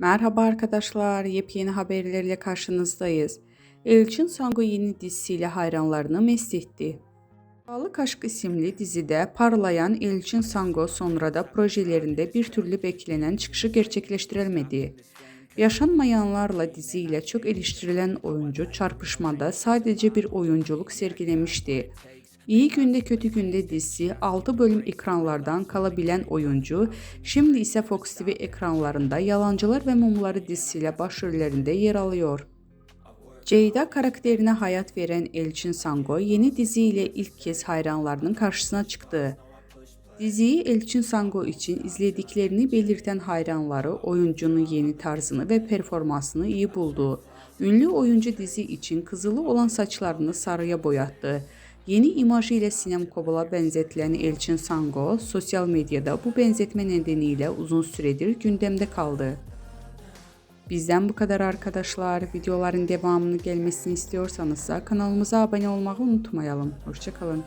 Merhaba arkadaşlar, yepyeni haberlerle karşınızdayız. Elçin Sango yeni dizisiyle hayranlarını mest etti. Sağlık Aşk isimli dizide parlayan Elçin Sango sonra da projelerinde bir türlü beklenen çıkışı gerçekleştiremedi. Yaşanmayanlarla diziyle çok eleştirilen oyuncu çarpışmada sadece bir oyunculuk sergilemişti. İyi Günde Kötü Günde dizisi 6 bölüm ekranlardan kalabilen oyuncu, şimdi ise Fox TV ekranlarında Yalancılar ve Mumları dizisiyle başrollerinde yer alıyor. Ceyda karakterine hayat veren Elçin Sango yeni diziyle ilk kez hayranlarının karşısına çıktı. Diziyi Elçin Sango için izlediklerini belirten hayranları oyuncunun yeni tarzını ve performansını iyi buldu. Ünlü oyuncu dizi için kızılı olan saçlarını sarıya boyattı. Yeni imajı ile Sinem Kobal'a benzetilen Elçin Sango, sosyal medyada bu benzetme nedeniyle uzun süredir gündemde kaldı. Bizden bu kadar arkadaşlar. Videoların devamını gelmesini istiyorsanız da kanalımıza abone olmayı unutmayalım. Hoşçakalın.